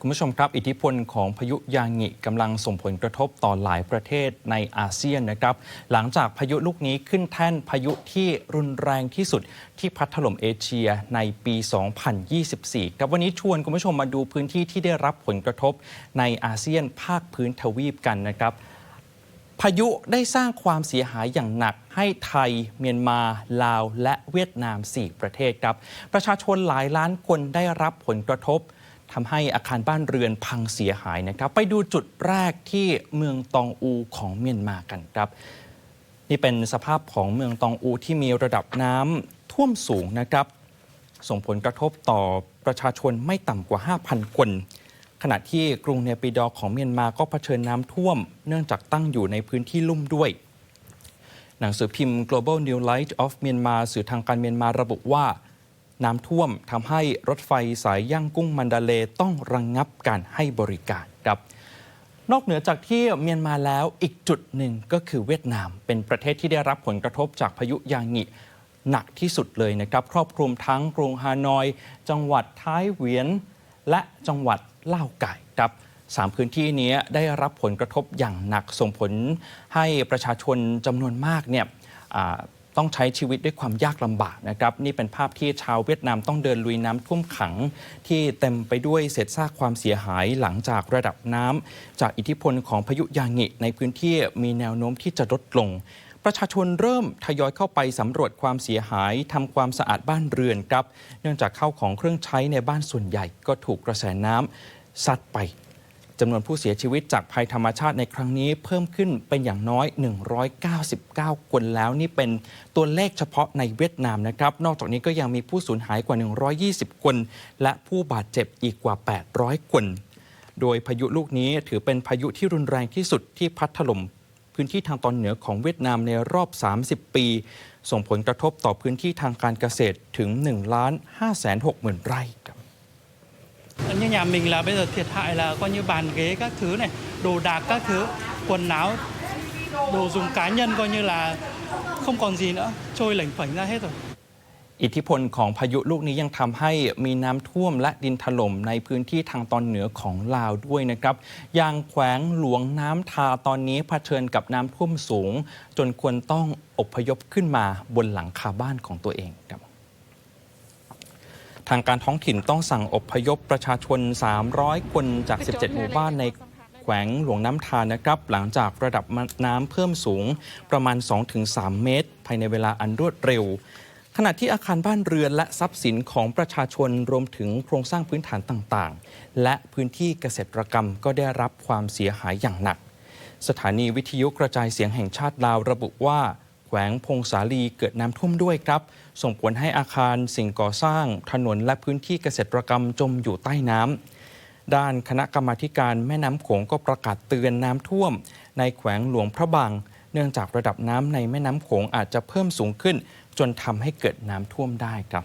คุณผู้ชมครับ อิทธิพลของพายุยางิกำลังส่งผลกระทบต่อหลายประเทศในอาเซียนนะครับ หลังจากพายุลูกนี้ขึ้นแท่นพายุที่รุนแรงที่สุดที่พัดถล่มเอเชียในปี 2024 ครับวันนี้ชวนคุณผู้ชมมาดูพื้นที่ที่ได้รับผลกระทบในอาเซียนภาคพื้นทวีปกันนะครับพายุได้สร้างความเสียหายอย่างหนักให้ไทย เมียนมา ลาว และเวียดนาม 4 ประเทศครับ ประชาชนหลายล้านคนได้รับผลกระทบ ทำให้อาคารบ้านเรือนพังเสียหายนะครับ ไปดูจุดแรกที่เมืองตองอูของเมียนมากันครับ นี่เป็นสภาพของเมืองตองอูที่มีระดับน้ำท่วมสูงนะครับ ส่งผลกระทบต่อประชาชนไม่ต่ำกว่า 5,000 คน ขณะที่กรุงเนปิดอของเมียนมาก็เผชิญน้ำท่วม เนื่องจากตั้งอยู่ในพื้นที่ลุ่มด้วย หนังสือพิมพ์ Global New Light of Myanmar สื่อทางการเมียนมาระบุว่า น้ำท่วมทำให้รถไฟสายย่างกุ้งมันดาเลต้องระงงับการให้บริการครับนอกเหนือจากที่เมียนมาแล้วอีกจุดหนึ่งก็คือเวียดนาม เป็นประเทศที่ได้รับผลกระทบจากพายุยางิหนักที่สุดเลยนะครับ ครอบคลุมทั้งกรุงฮานอย จังหวัดท้ายเวียน และจังหวัดเล่าไก่ครับสามพื้นที่นี้ได้รับผลกระทบอย่างหนักส่งผลให้ประชาชนจำนวนมากเนี่ย ต้องใช้ชีวิตด้วยความยากลำบากนะครับนี่เป็นภาพที่ชาวเวียดนามต้องเดินลุยน้ำท่วมขัง ที่เต็มไปด้วยเศษซากความเสียหายหลังจากระดับน้ำจากอิทธิพลของพายุยางิในพื้นที่มีแนวโน้มที่จะลดลงประชาชนเริ่มทยอยเข้าไปสำรวจความเสียหายทำความสะอาดบ้านเรือนครับ เนื่องจากเข้าของเครื่องใช้ในบ้านส่วนใหญ่ก็ถูกกระแสน้ำซัดไป จำนวนผู้เสียชีวิตจากภัยธรรมชาติในครั้งนี้เพิ่มขึ้นเป็นอย่างน้อย 199 คนแล้วนี่เป็นตัวเลขเฉพาะในเวียดนามนะครับ นอกจากนี้ก็ยังมีผู้สูญหายกว่า 120 คน และผู้บาดเจ็บอีกกว่า 800 คน โดยพายุลูกนี้ถือเป็นพายุที่รุนแรงที่สุดที่พัดถล่มพื้นที่ทางตอนเหนือของเวียดนามในรอบ 30 ปี ส่งผลกระทบต่อพื้นที่ทางการเกษตรถึง1ล้าน5 6 0 0 0 0 ไร่ครับ như nhà mình là bây giờ thiệt hại là coi như bàn ghế các thứ này đồ đạc các thứ quần áo đồ dùng cá nhân coi như là không còn gì nữa trôi lảnh phảnh ra hết rồi อิทธิพลของพายุลูกนี้ยังทำให้มีน้ำท่วมและดินถล่มในพื้นที่ทางตอนเหนือของลาวด้วยนะครับอย่างแขวงหลวงน้ำทาตอนนี้เผชิญกับน้ำท่วมสูง จนควรต้องอพยพขึ้นมาบนหลังคาบ้านของตัวเองครับ ทางการท้องถิ่นต้องสั่งอพยพประชาชน 300 คนจาก 17 หมู่บ้านในแขวงหลวงน้ำทานนะครับ หลังจากระดับน้ำเพิ่มสูงประมาณ 2-3 เมตร ภายในเวลาอันรวดเร็ว ขณะที่อาคารบ้านเรือนและทรัพย์สินของประชาชนรวมถึงโครงสร้างพื้นฐานต่างๆ และพื้นที่เกษตรกรรมก็ได้รับความเสียหายอย่างหนัก สถานีวิทยุกระจายเสียงแห่งชาติลาวระบุว่า แขวงพงสาลีเกิดน้ำท่วมด้วยครับ ส่งผลให้อาคารสิ่งก่อสร้าง ถนนและพื้นที่เกษตรกรรมจมอยู่ใต้น้ำด้านคณะกรรมาการแม่น้ำโขงก็ประกาศเตือนน้ำท่วม ในแขวงหลวงพระบาง เนื่องจากระดับน้ำในแม่น้ำโขงอาจจะเพิ่มสูงขึ้น จนทำให้เกิดน้ำท่วมได้ครับ